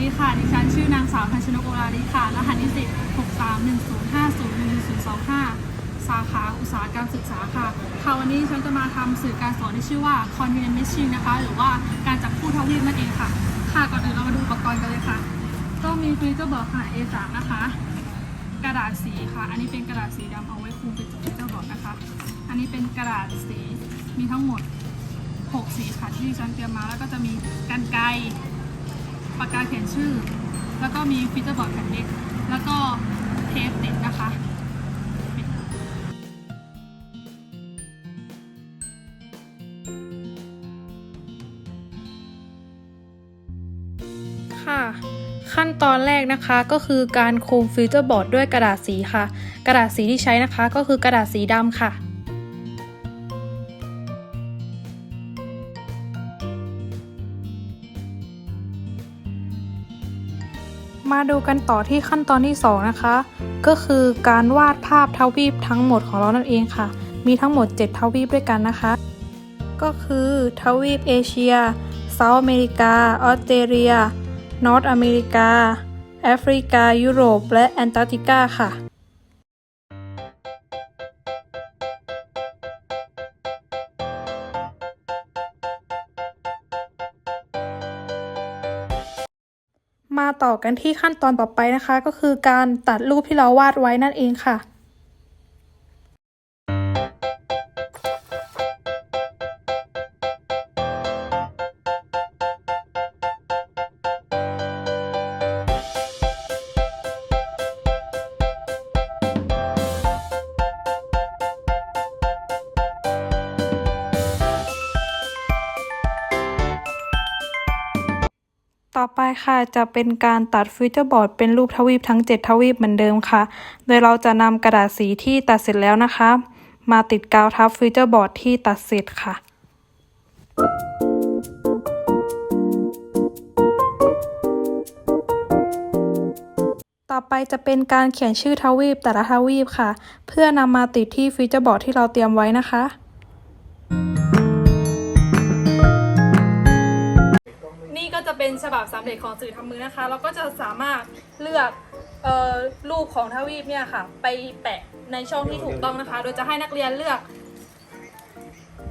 ดีค่ะ ดิฉันชื่อนางสาวพันชนกโอราริค่ะ รหัสนิสิต6310501125 สาขาอุตสาหกรรมศึกษาค่ะ ค่ะวันนี้ฉันจะมาทำสื่อการสอนที่ชื่อว่า Convenient Machine นะคะ หรือว่าการจับคู่ทวีปนั่นเองค่ะ ค่ะ ก่อนอื่นเรามาดูอุปกรณ์กันเลยค่ะ ก็มีฟิลเจอร์บอร์ดขนาด A3 นะคะ กระดาษสีค่ะ อันนี้เป็นกระดาษสีดำเอาไว้คุมเป็นฟิลเจอร์บอร์ดนะคะ อันนี้เป็นกระดาษสี มีทั้งหมด 6 สีค่ะที่ดิฉันเตรียมมา แล้วก็จะมีกันไกร ปากกาเขียนชื่อ แล้วก็มีฟิลเตอร์บอร์ดแผ่นเล็ก แล้วก็เทปติดนะคะค่ะขั้นตอนแรกนะคะก็คือการคุมฟิลเตอร์บอร์ดด้วยกระดาษสีค่ะ กระดาษสีที่ใช้นะคะก็คือกระดาษสีดำค่ะ มาดูกันต่อที่ขั้นตอนที่ 2 นะคะ ก็คือการวาดภาพทวีปทั้งหมดของเรานั่นเองค่ะ มีทั้งหมด 7 ทวีปด้วยกันนะคะ ก็คือทวีปเอเชียเซาท์อเมริกา ออสเตรเลียนอร์ทอเมริกา แอฟริกา ยุโรป และแอนตาร์กติกาค่ะ มาต่อกันที่ขั้นตอนต่อไปนะคะ ก็คือการตัดรูปที่เราวาดไว้นั่นเองค่ะ ต่อไปค่ะจะเป็นการตัดฟิวเจอร์บอร์ดเป็นรูปทวีปทั้ง 7 ทวีปเหมือนเดิมค่ะ โดยเราจะนำกระดาษสีที่ตัดเสร็จแล้วนะคะ มาติดกาวทับฟิวเจอร์บอร์ดที่ตัดเสร็จค่ะ ต่อไปจะเป็นการเขียนชื่อทวีปแต่ละทวีปค่ะ เพื่อนำมาติดที่ฟิวเจอร์บอร์ดที่เราเตรียมไว้นะคะ จะเป็นฉบับสำเร็จของสื่อทำมือนะคะ เราก็จะสามารถเลือกรูปของทวีปเนี่ยค่ะ ไปแปะในช่องที่ถูกต้องนะคะ โดยจะให้นักเรียนเลือก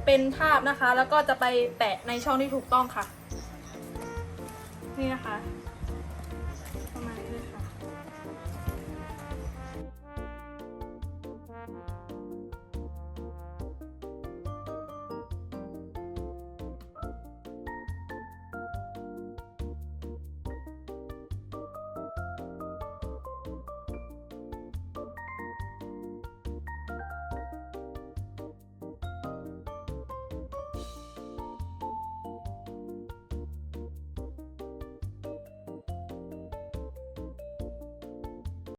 เป็นภาพนะคะ แล้วก็จะไปแปะในช่องที่ถูกต้องค่ะ นี่นะคะ